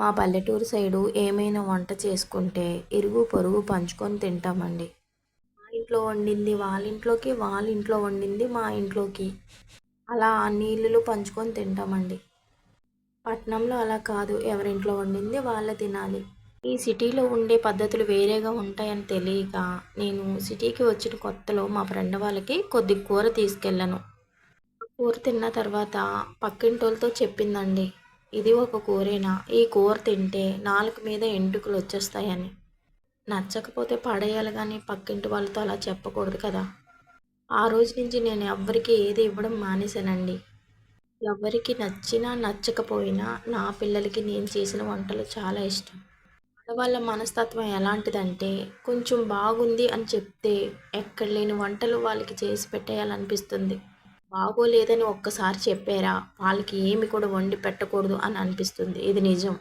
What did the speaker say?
మా పల్లెటూరు సైడు ఏమైనా వంట చేసుకుంటే ఇరుగు పొరుగు పంచుకొని తింటామండి. మా ఇంట్లో వండింది వాళ్ళ ఇంట్లోకి వాళ్ళ ఇంట్లో వండింది మా ఇంట్లోకి. అలా అన్ని ఇల్లులు పంచుకొని తింటామండి. పట్నంలో అలా కాదు ఎవరింట్లో వండింది వాళ్ళే తినాలి. ఈ సిటీలో ఉండే పద్ధతులు వేరేగా ఉంటాయని తెలియక నేను సిటీకి వచ్చిన కొత్తలో మా ఫ్రెండ్ వాళ్ళకి కొద్ది కూర తీసుకెళ్ళాను. కూర తిన్న తర్వాత పక్కింటోళ్ళతో చెప్పిందండి. ఇది ఒక కూరేనా? ఈ కూర తింటే నాలుగు మీద ఎంటుకలు వచ్చేస్తాయని. నచ్చకపోతే పడేయాలి కానీ పక్కింటి వాళ్ళతో అలా చెప్పకూడదు కదా. ఆ రోజు నుంచి నేను ఎవ్వరికి ఏది ఇవ్వడం మానేశానండి. ఎవరికి నచ్చినా నచ్చకపోయినా నా పిల్లలకి నేను చేసిన వంటలు చాలా ఇష్టం. ఆడవాళ్ళ మనస్తత్వం ఎలాంటిదంటే కొంచెం బాగుంది అని చెప్తే ఎక్కడ లేని వంటలు వాళ్ళకి చేసి పెట్టేయాలనిపిస్తుంది. బాగోలేదని ఒక్కసారి చెప్పారా? వాళ్ళకి ఏమి కూడా వండి పెట్టకూడదు అని అనిపిస్తుంది. ఇది నిజం.